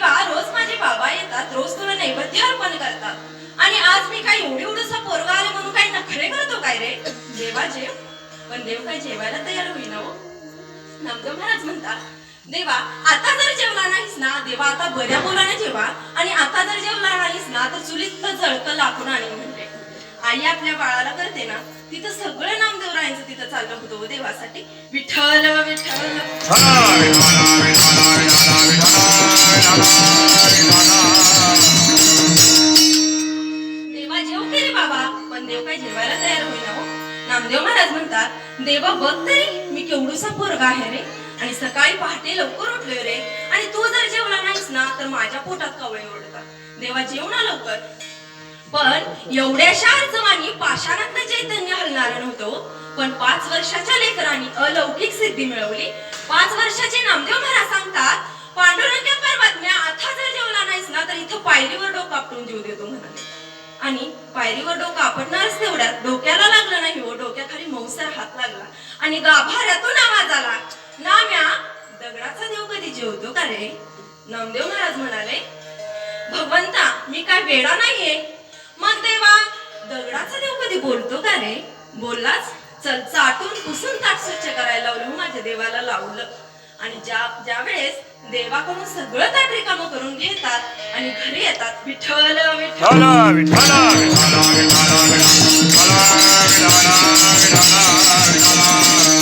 तेव्हा रोज माझे बाबा येतात रोज तुला नैवेद्य अर्पण करतात. आणि आज मी काय एवढी उडसा पोरगा आले म्हणून काही नखरे करतो काय रे? देवा जेव. पण देव काय जेवायला तयार होईना हो. नामदेव महाराज म्हणतात देवा आता जर जेवला नाहीस ना देवा आता बऱ्या बोलाने जेवा. आणि आता जर जेवला नाहीस ना तर चुलीत जळकं लाकून आणि म्हणते. आई आपल्या बाळाला करते ना तिथं सगळं नामदेवरायांचं तिथं चाललं होतं हो देवासाठी. विठ्ठल विठ्ठल. देवा जेव रे बाबा पण देव काय जेवायला तयार होईना हो. नामदेव महाराज म्हणतात देवा बघ तरी मी केवढूसा पोरगा आहे रे. आणि सकाळी पहाटे लवकर उठलोय रे. आणि तू जर जेवला नाहीस ना तर माझ्या पोटात कवळे ओढतात. देवा लवकर. पण एवढ्याशा अर्जवानी पाषाणातलं चैतन्य हलणार नव्हतं हो. पण पाच वर्षाच्या लेकरांनी अलौकिक सिद्धी मिळवली. पाच वर्षाचे नामदेव महाराज सांगतात पांडुरंग परमात्म्या आता जर जेवला नाहीस ना तर इथं पायरीवर डोकं आपटून जीव देतो म्हणाले. आणि पायरीवर डोकं आपटणारच तेवढ्यात डोक्याला लागलं नाही हो डोक्याखाली मौसर हात लागला. आणि गाभाऱ्यातून आवाज आला नाम्या दगडाचा देव कधी जेवतो का रे? नामदेव महाराज म्हणाले भगवंता मी काय वेडा नाहीये? मग देवा दगडाचा देव कधी बोलतो का रे? बोललाच चल चाटून पुसून ताट स्वच्छ करायला लावलं हो, माझ्या देवाला लावलं. आणि ज्या ज्या वेळेस देवाकडून सगळं ताट काम करून घेतात आणि घरी येतात विठ्ठल विठ्ठल.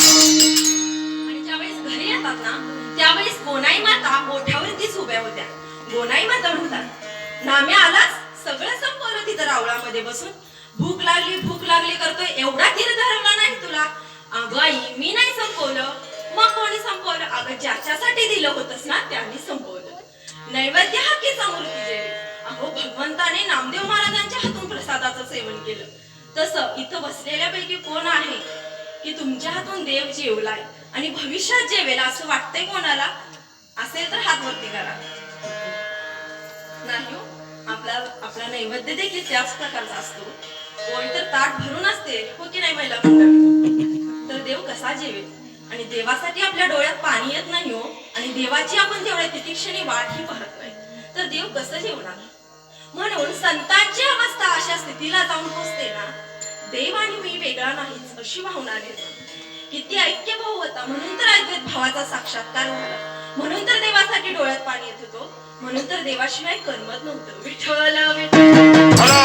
आणि ज्यावेळेस घरी येतात ना त्यावेळेस गोनाई माता मोठ्यावरतीच उभ्या होत्या. गोनाई माता म्हणतात नाम्या आलास? सगळं संपवलं तिथं रावळामध्ये बसून. भूक लागली भूक लागली करतोय एवढा ज्याच्यासाठी ना त्यांनी संपवलं नैवेद्य हाकीचा मूर्ती जेवे अहो भगवंताने नामदेव महाराजांच्या हातून प्रसादाचं सेवन केलं. तसं इथं बसलेल्यापैकी कोण आहे? की तुमच्या हातून देव जेवलाय आणि भविष्यात जेवेल असं वाटतंय कोणाला? असेल तर हात वरती करा. नाही हो. आपला आपला नैवेद्य देखील त्याच प्रकारचा असतो. कोण तर ताट भरून असते हो की नाही महिला तर देव कसा जेवेल? आणि देवासाठी आपल्या डोळ्यात पाणी येत नाही हो. आणि देवाची आपण तेवढ्या तितिक्षणी वाट ही पाहत नाही तर देव कसं जेवणार? म्हणून संतांची अवस्था अशा स्थितीला जाऊन पोचते ना देव आणि मी वेगळा नाहीच अशी भावना निर्माण किती ऐक्य भाव होता म्हणून तर अद्वैत भावाचा साक्षात्कार झाला म्हणून तर देवासाठी डोळ्यात पाणी येत होतो. म्हणून तर देवाशिवाय करमत नव्हतं. विठ्ठल विठ्ठल.